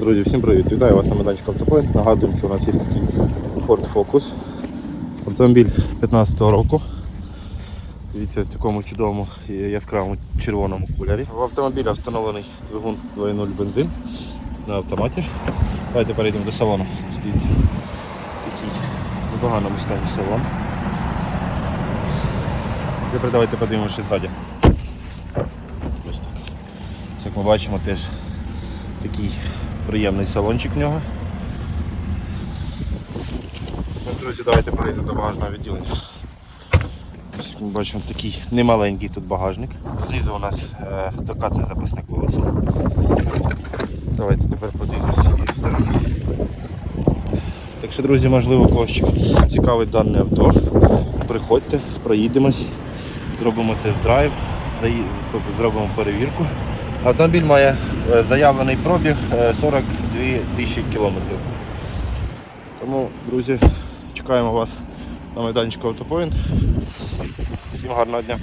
Друзі, всім привіт! Вітаю вас на майданчику Автопоінт. Нагадуємо, що у нас є такий Ford Focus. Автомобіль 15-го року. Дивіться, в такому чудовому яскравому червоному кольорі. В автомобіля встановлений двигун 2.0 бензин на автоматі. Давайте перейдемо до салону. Дивіться, такий в непоганому стані салон. Тепер давайте подивимося ззаді. Ось так. Як ми бачимо, теж такий приємний салончик в нього. Ну, Друзі, давайте перейдемо до багажного відділення. Ми бачимо такий немаленький тут багажник. Знизу у нас е, докатне запасне колесо. Давайте тепер подивимося з цієї сторони. Так що, друзі, можливо, когось цікавить дане авто. Приходьте, проїдемось, зробимо тест-драйв, зробимо перевірку. Автомобіль має е, заявлений пробіг е, 42 тисячі кілометрів. Тому, друзі, чекаємо вас на майданчику Автопоінт. Всім гарного дня.